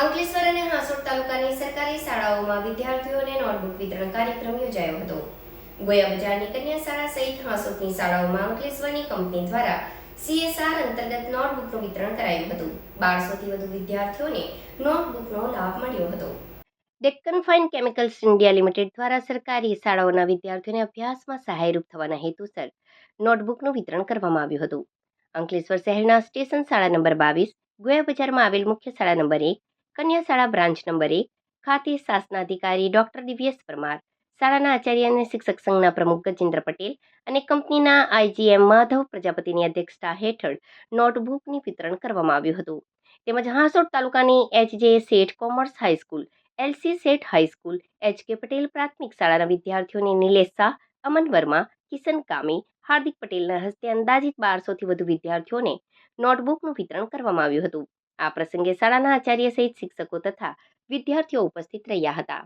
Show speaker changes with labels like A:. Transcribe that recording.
A: અંકલેશ્વર અને હાંસોડ તાલુકાની સરકારી શાળાઓમાં વિદ્યાર્થીઓને નોટબુક વિતરણ કાર્યક્રમ યોજાયો હતો. ગોયા બજારની કન્યા શાળા સહિત હાંસોડની શાળાઓમાં અંકલેશ્વરની કંપની દ્વારા સીએસઆર અંતર્ગત નોટબુકનું વિતરણ કરાયું હતું. બારસોથી વધુ વિદ્યાર્થીઓને નોટબુકનો લાભ મળ્યો હતો. Deccan fine chemicals India limited દ્વારા સરકારી શાળાઓના વિદ્યાર્થીઓને અભ્યાસમાં સહાયરૂપ થવાના હેતુસર નોટબુકનું વિતરણ કરવામાં આવ્યું હતું. અંકલેશ્વર શહેરના સ્ટેશન શાળા નંબર બાવીસ, ગોયા બજારમાં આવેલ મુખ્ય શાળા નંબર એક કન્યા શાળા બ્રાન્ચ નંબર એક, ખાતે શાસનાધિકારી ડોક્ટર દિવ્યેશ પરમાર, શાળાના આચાર્ય અને શિક્ષક સંઘના પ્રમુખ ગજેન્દ્ર પટેલ અને કંપનીના આઈજીએમ માધવ પ્રજાપતિની અધ્યક્ષતા હેઠળ નોટબુકની વિતરણ કરવામાં આવ્યું હતું. તેમજ હાંસોડ તાલુકાની HJ Sheth commerce high school LC Sheth high school, H K Patel પ્રાથમિક શાળાના વિદ્યાર્થીઓને નિલેશ શાહ, અમન વર્મા, કિશન કામી, હાર્દિક પટેલના હસ્તે અંદાજિત બારસોથી વધુ વિદ્યાર્થીઓને નોટબુકનું વિતરણ કરવામાં આવ્યું હતું. આ પ્રસંગે શાળાના આચાર્ય સહિત શિક્ષકો તથા વિદ્યાર્થીઓ ઉપસ્થિત રહ્યા હતા.